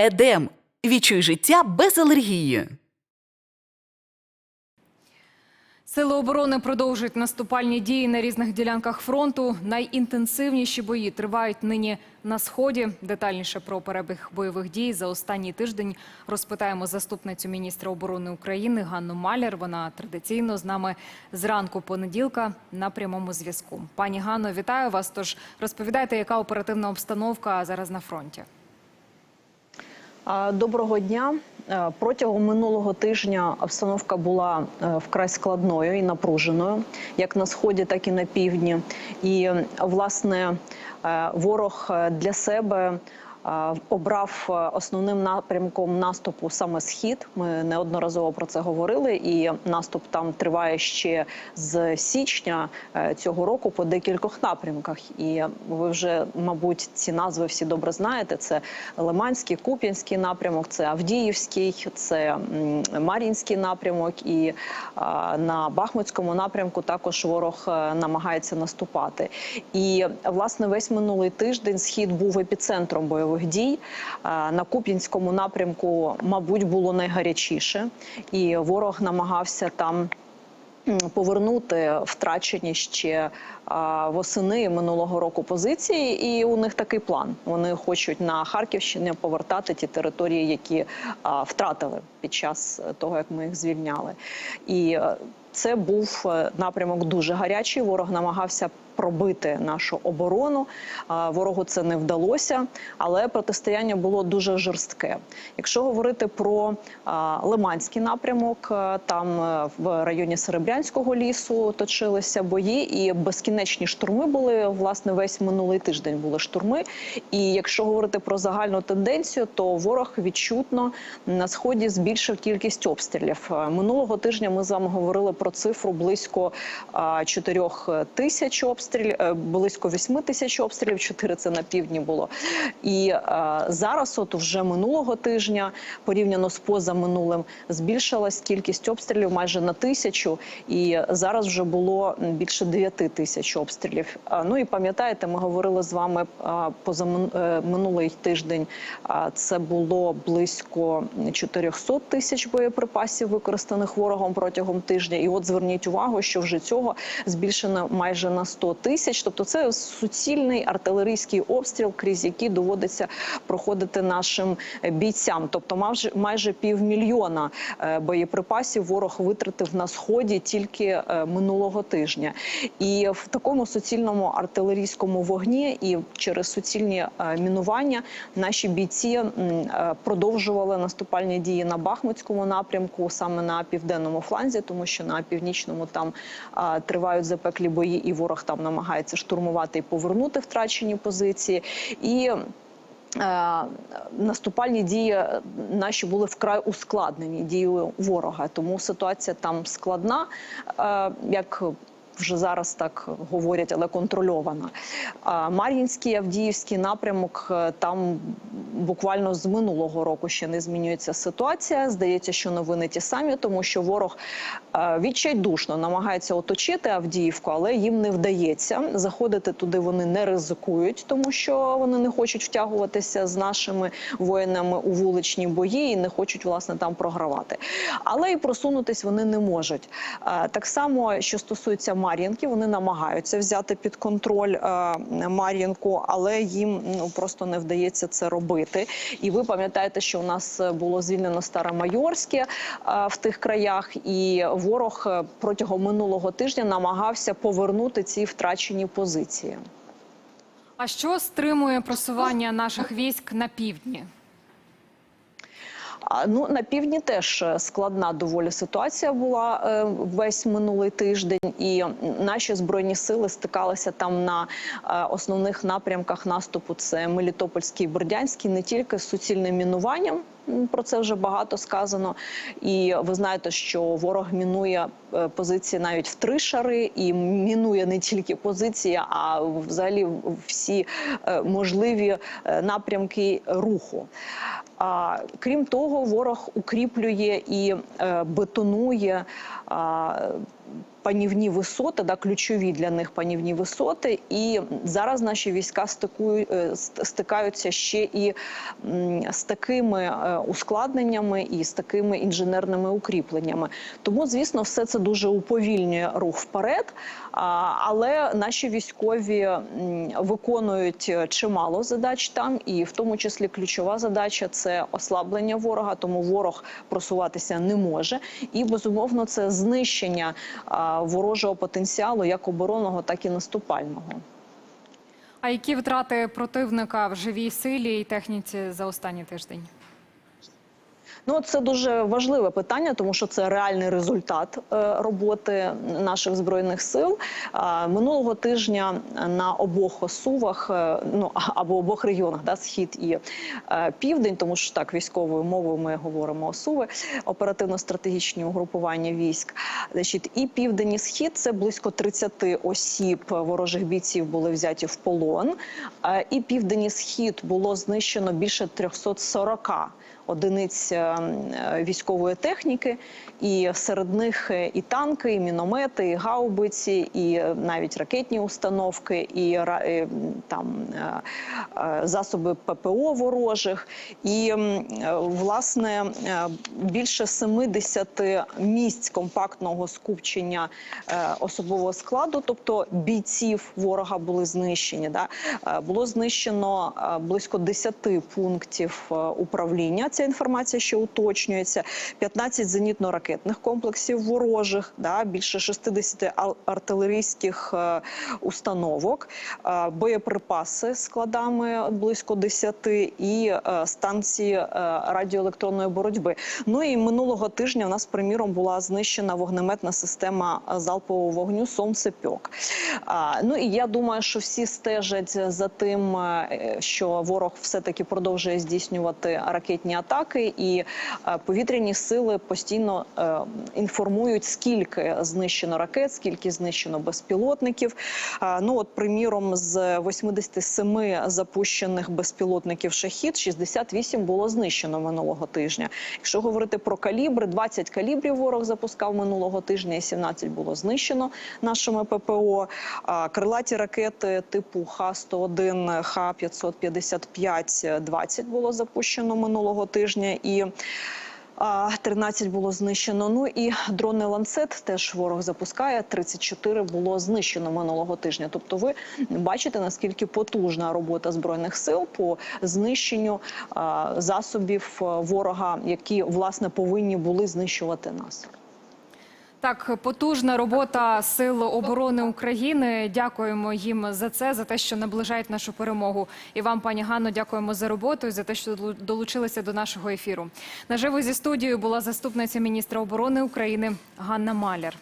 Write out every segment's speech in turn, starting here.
Едем. Відчуй життя без алергії. Сили оборони продовжують наступальні дії на різних ділянках фронту. Найінтенсивніші бої тривають нині на сході. Детальніше про перебіг бойових дій за останній тиждень розпитаємо заступницю міністра оборони України Ганну Маляр. Вона традиційно з нами зранку понеділка на прямому зв'язку. Пані Ганно, вітаю вас. Тож розповідайте, яка оперативна обстановка зараз на фронті. Доброго дня. Протягом минулого тижня обстановка була е, вкрай складною і напруженою, як на сході, так і на півдні. І власне е, ворог е, для себе обрав е, основним напрямком наступу саме схід. Ми неодноразово про це говорили, і наступ там триває ще з січня е, цього року по декількох напрямках. І ви вже, мабуть, ці назви всі добре знаєте. Це Лиманський, Куп'янський напрямок, це Авдіївський, це Мар'їнський напрямок. І на Бахмутському напрямку також ворог е, намагається наступати. І власне весь минулий тиждень схід був епіцентром бойових дій. На Куп'янському напрямку, мабуть, було найгарячіше, і ворог намагався там. Повернути втрачені ще восени минулого року позиції, і у них такий план. Вони хочуть на Харківщині повертати ті території, які втратили під час того, як ми їх звільняли. І е, це був е, напрямок дуже гарячий. Ворог намагався пробити нашу оборону. Ворогу це не вдалося, але протистояння було дуже жорстке. Якщо говорити про Лиманський напрямок, там е, в районі Серебрянського лісу точилися бої, і безкінечні штурми були власне весь минулий тиждень. Були штурми. І якщо говорити про загальну тенденцію, то ворог відчутно на сході збільшив кількість обстрілів. Е, Минулого тижня ми з вами говорили про цифру близько 4 тисяч обстрілів, е, близько 8 тисяч обстрілів. 4 це на півдні було. І е, зараз, от вже минулого тижня, порівняно з позаминулим, збільшилась кількість обстрілів майже на тисячу, і зараз вже було більше 9 тисяч обстрілів. А, Ну і пам'ятаєте, ми говорили з вами позаминулий тиждень. Це було близько 400 тисяч боєприпасів, використаних ворогом протягом тижня. І от зверніть увагу, що вже цього збільшено майже на 100 тисяч. Тобто, це суцільний артилерійський обстріл, крізь який доводиться проходити нашим бійцям. Тобто, майже майже півмільйона е, боєприпасів ворог витратив на сході тільки е, минулого тижня. І в такому суцільному артилерійському вогні і через суцільні е, мінування наші бійці продовжували наступальні дії на Бахмутському напрямку, саме на південному фланзі, тому що на північному там тривають запеклі бої, і ворог там намагається штурмувати і повернути втрачені позиції. І Е, Наступальні дії е, наші були вкрай ускладнені дією ворога, тому ситуація там складна, е, як вже зараз так говорять, але контрольована. Мар'їнський, Авдіївський напрямок е, там буквально з минулого року ще не змінюється ситуація. Здається, що новини ті самі, тому що ворог е, відчайдушно намагається оточити Авдіївку, але їм не вдається. Заходити туди вони не ризикують, тому що вони не хочуть втягуватися з нашими воїнами у вуличні бої і не хочуть власне там програвати. Але і просунутись вони не можуть. Е, Так само, що стосується Мар'їнки, вони намагаються взяти під контроль е, Мар'їнку, але їм ну просто не вдається це робити. І ви пам'ятаєте, що у нас було звільнено Старомайорське е, в тих краях, і ворог е, протягом минулого тижня намагався повернути ці втрачені позиції. А що стримує просування наших військ на півдні? Ну на півдні теж е, складна доволі ситуація була е, весь минулий тиждень, і наші збройні сили стикалися там на е, основних напрямках наступу. Це Мелітопольський і Бердянський, не тільки з суцільним мінуванням. Про це вже багато сказано, і ви знаєте, що ворог мінує позиції навіть в три шари, і мінує не тільки позиції, а взагалі всі можливі напрямки руху. А крім того, ворог укріплює і е, бетонує. Панівні висоти, да, ключові для них панівні висоти. І зараз наші війська стикують, е, стикаються ще і з такими е, ускладненнями і з такими інженерними укріпленнями. Тому, звісно, все це дуже уповільнює рух вперед. Але наші військові виконують чимало задач там, і в тому числі ключова задача це ослаблення ворога, тому ворог просуватися не може. І безумовно це знищення ворожого потенціалу як оборонного, так і наступального. А які втрати противника в живій силі і техніці за останній тиждень? Ну, це дуже важливе питання, тому що це реальний результат е, роботи наших збройних сил. Минулого тижня на обох осувах, е, ну або обох регіонах, да, схід і е, південь, тому що так військовою мовою ми говоримо осуви, оперативно-стратегічні угрупування військ. Значить, і південь і схід це близько 30 осіб ворожих бійців були взяті в полон. І південь і схід було знищено більше 340 одиниць е, е, військової техніки, і серед них е, і танки, і міномети, і гаубиці, і навіть ракетні установки, і там засоби ППО ворожих. І власне більше 70 місць компактного скупчення особового складу, тобто бійців ворога були знищені. Да? Було знищено близько 10 пунктів управління. Ця інформація ще уточнюється. 15 зенітно-ракетних комплексів ворожих, да? більше 60 артилерійських е, установок, е, боєприпаси складами близько 10 і е, станції радіоелектронної боротьби. Ну і минулого тижня у нас, приміром, була знищена вогнеметна система залпового вогню «Сомсепьок». Ну і я думаю, що всі стежать за тим, що ворог все-таки продовжує здійснювати ракетні атаки, і е, повітряні сили постійно е, інформують, скільки знищено ракет, скільки знищено безпілотників. Ну от, приміром, з 87 запущених безпілотників шахід 68 було знищено минулого тижня. Якщо говорити про калібри, 20 калібрів ворог запускав минулого тижня, і 17 було знищено нашими ППО. Крилаті ракети типу Х-101, Х-555, 20 було запущено минулого тижня. І а, 13 було знищено. Ну і дрони ланцет теж ворог запускає. 34 було знищено минулого тижня. Тобто, ви бачите наскільки потужна робота збройних сил по знищенню засобів ворога, які власне повинні були знищувати нас. Так, потужна робота сил оборони України. Дякуємо їм за це, за те, що наближають нашу перемогу. І вам, пані Ганно, дякуємо за роботу і за те, що долучилися до нашого ефіру. Наживо зі студією була заступниця міністра оборони України Ганна Маляр.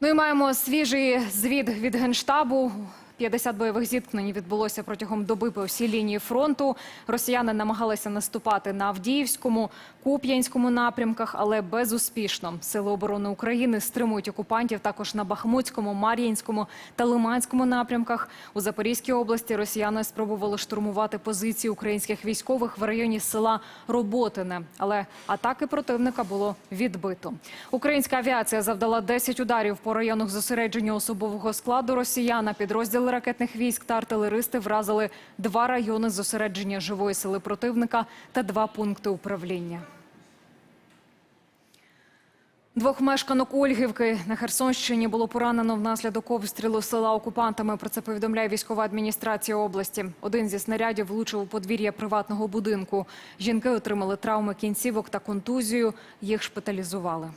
Ну і маємо свіжий звіт від генштабу. 50 бойових зіткнень відбулося протягом доби по всій лінії фронту. Росіяни намагалися наступати на Авдіївському, Куп'янському напрямках, але безуспішно. Сили оборони України стримують окупантів також на Бахмутському, Мар'їнському та Лиманському напрямках. У Запорізькій області росіяни спробували штурмувати позиції українських військових в районі села Роботине, але атаки противника було відбито. Українська авіація завдала 10 ударів по районах зосередження особового складу росіян. а Підрозділи ракетних військ та артилеристи вразили два райони зосередження живої сили противника та два пункти управління. Двох мешканок Ольгівки на Херсонщині було поранено внаслідок обстрілу села окупантами. Про це повідомляє військова адміністрація області. Один зі снарядів влучив у подвір'я приватного будинку. Жінки отримали травми кінцівок та контузію. Їх шпиталізували.